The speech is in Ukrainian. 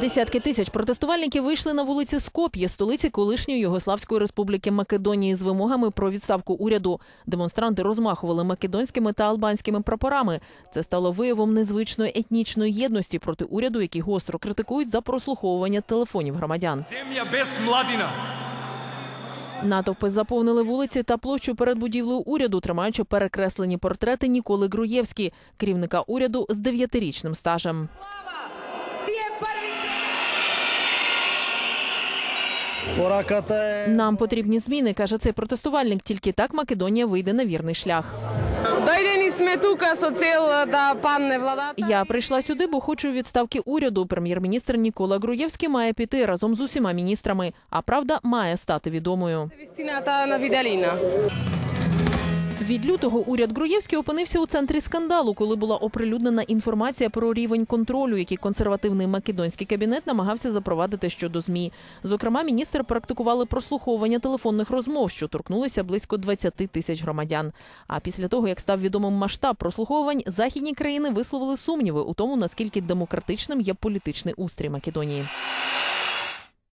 Десятки тисяч протестувальників вийшли на вулиці Скоп'є, столиці колишньої Югославської республіки Македонії, з вимогами про відставку уряду. Демонстранти розмахували македонськими та албанськими прапорами. Це стало виявом незвичної етнічної єдності проти уряду, які гостро критикують за прослуховування телефонів громадян. Земlja bez mladina. Натовпи заповнили вулиці та площу перед будівлею уряду, тримаючи перекреслені портрети Ніколи Груєвські, керівника уряду з дев'ятирічним стажем. Нам потрібні зміни, каже цей протестувальник. Тільки так Македонія вийде на вірний шлях. Я прийшла сюди, бо хочу відставки уряду. Прем'єр-міністр Нікола Груєвський має піти разом з усіма міністрами. А правда має стати відомою. Від лютого уряд Груєвський опинився у центрі скандалу, коли була оприлюднена інформація про рівень контролю, який консервативний македонський кабінет намагався запровадити щодо змі. Зокрема, міністри практикували прослуховування телефонних розмов, що торкнулися близько 20 тисяч громадян. А після того, як став відомим масштаб прослуховувань, західні країни висловили сумніви у тому, наскільки демократичним є політичний устрій Македонії.